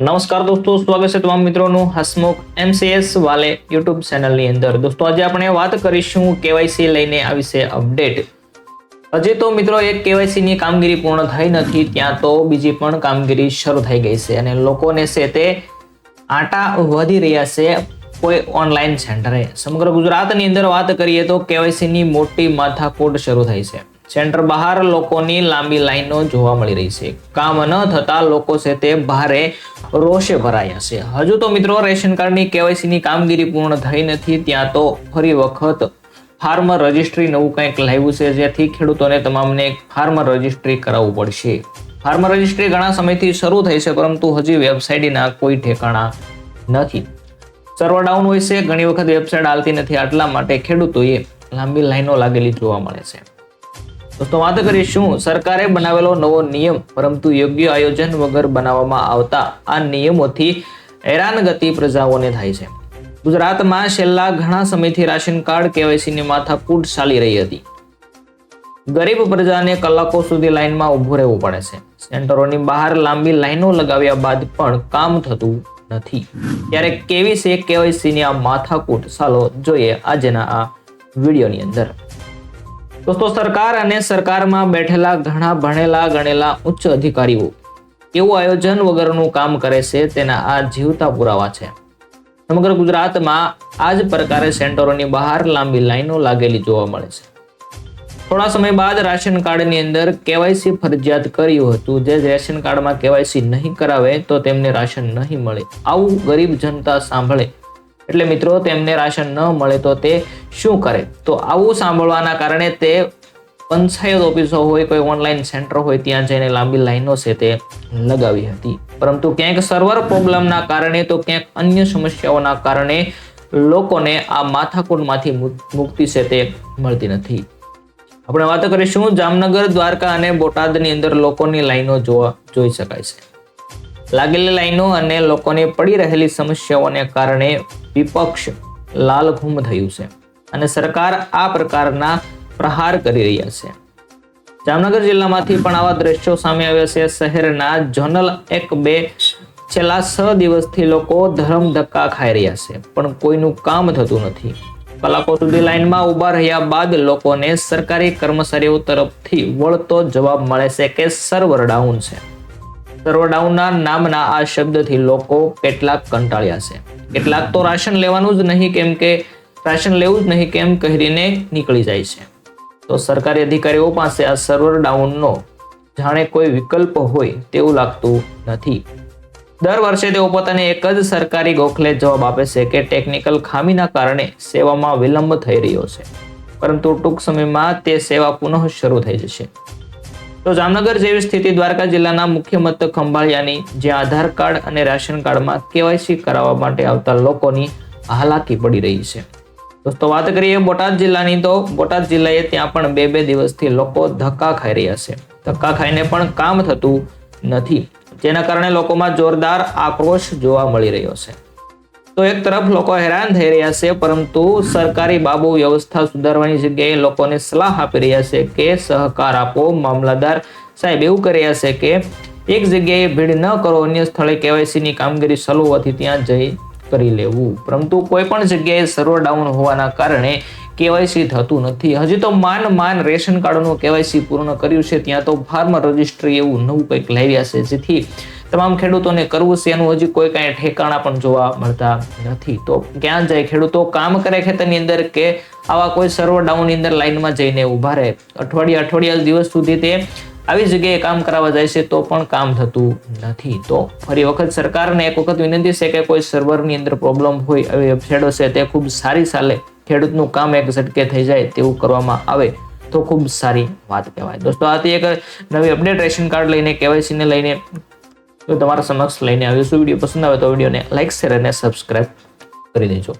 નમસ્કાર દોસ્તો, સ્વાગત છે તમામ મિત્રોનું હસમુખ એમસીએસ વાલે યુટ્યુબ ચેનલની અંદર. દોસ્તો, આજે આપણે વાત કરીશું કેવાયસી લઈને આ વિશે અપડેટ. હજી તો મિત્રો એક કેવાયસીની કામગીરી પૂર્ણ થઈ નથી, ત્યાં તો બીજી પણ કામગીરી શરૂ થઈ ગઈ છે અને લોકોને છે તે આટા વધી રહ્યા છે કોઈ ઓનલાઈન સેન્ટરે. સમગ્ર ગુજરાતની અંદર વાત કરીએ તો કેવાયસી ની મોટી માથાકૂટ શરૂ થઈ છે. સેન્ટર બહાર લોકોની લાંબી લાઈનો જોવા મળી રહી છે. કામ ન થતા લોકો છે તે ભારે રોષે ભરાયા છે. હજુ તો મિત્રો રેશન કાર્ડની કેવાયસી ની કામગીરી પૂર્ણ થઈ નથી, ત્યાં તો ફરી વખત ફાર્મર રજિસ્ટ્રી નવું કંઈક લાવ્યું છે, જેથી ખેડૂતોને તમામને ફાર્મર રજિસ્ટ્રી કરાવવું પડશે. ફાર્મર રજિસ્ટ્રી ઘણા સમયથી શરૂ થઈ છે, પરંતુ હજી વેબસાઇટના કોઈ ઠેકાણા નથી. સર્વર ડાઉન હોય છે, ઘણી વખત વેબસાઇટ હાલતી નથી, આટલા માટે ખેડૂતોએ લાંબી લાઈનો લાગેલી જોવા મળે છે. દોસ્તો વાત કરીશું, સરકારે બનાવેલો નવો નિયમ, પરંતુ યોગ્ય આયોજન વગર બનાવવામાં આવતા આ નિયમોથી હેરાનગતિ પ્રજાઓને થાય છે. ગુજરાતમાં છેલ્લા ઘણા સમયથી રાશન કાર્ડ કેવાયસીની માથાકૂટ ચાલી રહી હતી. ગરીબ પ્રજાને કલાકો સુધી લાઇનમાં ઊભું રહેવું પડે છે. સેન્ટરોની બહાર લાંબી લાઈનો લગાવ્યા બાદ પણ કામ થતું નથી. ત્યારે કેવી છે કેવાયસીની આ માથાકૂટ? ચાલો જોઈએ આજના આ વિડીયોની અંદર. દોસ્તો, સરકાર અને સરકારમાં બેઠેલા ઘણા ભણેલા, ગણેલા ઉચ્ચ અધિકારીઓ એવું આયોજન વગરનું કામ કરે છે, તેના આ જીવતા પુરાવા છે. સમગ્ર ગુજરાતમાં આ જ પ્રકારે સેન્ટરોની બહાર લાંબી લાઈનો લાગેલી જોવા મળે છે. થોડા સમય બાદ રાશન કાર્ડની અંદર કેવાયસી ફરજિયાત કર્યું હતું. જે રેશન કાર્ડમાં કેવાયસી નહીં કરાવે તો તેમને રાશન નહીં મળે. આવું ગરીબ જનતા સાંભળે એટલે મિત્રો, તેમને રાશન ન મળે તો તે શું કરે? તો આવું સાંભળવાના કારણે તે પંચાયત ઓફિસો હોય, કોઈ ઓનલાઈન સેન્ટર હોય, ત્યાં જઈને લાંબી લાઈનો છે તે લગાવી હતી. પરંતુ ક્યાંક સર્વર પ્રોબ્લેમના કારણે તો ક્યાંક અન્ય સમસ્યાઓના કારણે લોકોને આ માથાકૂટમાંથી મુક્તિ છે તે મળતી નથી. આપણે વાત કરીશું જામનગર, દ્વારકા અને બોટાદની અંદર લોકોની લાઈનો જોવા, જોઈ શકાય છે. લાગેલી લાઈનો અને લોકોને પડી રહેલી સમસ્યાઓને કારણે વિપક્ષ લાલઘુમ થયું છે અને સરકાર આ પ્રકારના પ્રહાર કરી રહ્યા છે. જામનગર જિલ્લામાંથી પણ આવા દ્રશ્યો સામે આવ્યા છે. શહેરના જોનલ એક બે છેલ્લા છ દિવસથી લોકો ધરમ ધક્કા ખાઈ રહ્યા છે, પણ કોઈનું કામ થતું નથી. કલાકો સુધી લાઈનમાં ઊભા રહ્યા બાદ લોકોને સરકારી કર્મચારીઓ તરફથી વળતો જવાબ મળે છે કે સર્વર ડાઉન છે. સર્વર નામના આ શબ્દથી લોકો કેટલાક કંટાળ્યા છે. કેટલાક તો રાશન લેવાનું જ નહીં કેમ કે રાશન લેવું જ નહીં કેમ કહીને નીકળી જાય છે. તો સરકારી અધિકારીઓ પાસે આ સર્વર ડાઉનનો જાણે કોઈ વિકલ્પ હોય તેવું લાગતું નથી. દર વર્ષે તેઓ પોતાને એક જ સરકારી ગોખલે જવાબ આપે છે કે ટેકનિકલ ખામીના કારણે સેવામાં વિલંબ થઈ રહ્યો છે. પરંતુ ટૂંક સમયમાં તે સેવા પુનઃ શરૂ થઈ જશે. તો જામનગર જેવી સ્થિતિ દ્વારકા જિલ્લાના મુખ્ય મથક ખંભાળિયાની, જ્યાં આધાર કાર્ડ અને રાશન કાર્ડમાં કેવાયસી કરાવવા માટે આવતા લોકોની હાલાકી પડી રહી છે. દોસ્તો, વાત કરીએ બોટાદ જિલ્લાની, તો બોટાદ જિલ્લાએ ત્યાં પણ બે બે દિવસથી લોકો ધક્કા ખાઈ રહ્યા છે. ધક્કા ખાઈને પણ કામ થતું નથી. જેના કારણે લોકોમાં જોરદાર આક્રોશ જોવા મળી રહ્યો છે. તો એક તરફ લોકો હેરાન થઈ રહ્યા છે, પરંતુ સરકારી બાબુ વ્યવસ્થા સુધારવાની જગ્યાએ લોકોને સલાહ આપી રહ્યા છે કે સહકાર આપો. મામલતદાર સાહેબ એવું કરી રહ્યા છે કે એક જગ્યાએ ભીડ ન કરો, અન્ય સ્થળે કેવાયસીની કામગીરી ચાલુ હોવાથી ત્યાં જઈ કરી લેવું. પરંતુ કોઈ પણ જગ્યાએ સર્વર ડાઉન હોવાના કારણે કેવાયસી થતું નથી. હજી તો માન માન રેશન કાર્ડનું કેવાયસી પૂર્ણ કર્યું છે, ત્યાં તો ફાર્મર રજિસ્ટ્રી એવું નવું કંઈક લાવ્યા છે, જેથી તમામ ખેડૂતોને કરવું છે, એનું હજી કોઈ કાંઈ ઠેકાણા પણ જોવા મળતા નથી. તો ક્યાં જાય ખેડૂતો? કામ કરે ખેતરની અંદર કે આવા કોઈ સર્વર ડાઉનની અંદર લાઈનમાં જઈને ઊભા રહે? અઠવાડિયા અઠવાડિયા દિવસ સુધી તે આવી જગ્યાએ કામ કરાવવા જાય છે, તો પણ કામ થતું નથી. તો ફરી વખત સરકારને એક વખત વિનંતી છે કે કોઈ સર્વરની અંદર પ્રોબ્લેમ હોય આવી વેબસાઇટો છે, તે ખૂબ સારી ચાલે ખેડૂતનું કામ એક ઝટકે થઈ જાય તેવું કરવામાં આવે, તો ખૂબ સારી વાત કહેવાય. દોસ્તો, આથી એક નવી અપડેટ રેશન કાર્ડ લઈને, કેવાયસીને લઈને તો તમારા સમક્ષ લઈને આવીશું વીડિયો પસંદ આવે તો વિડીયોને લાઇક શેર અને સબસ્ક્રાઇબ કરી દેજો.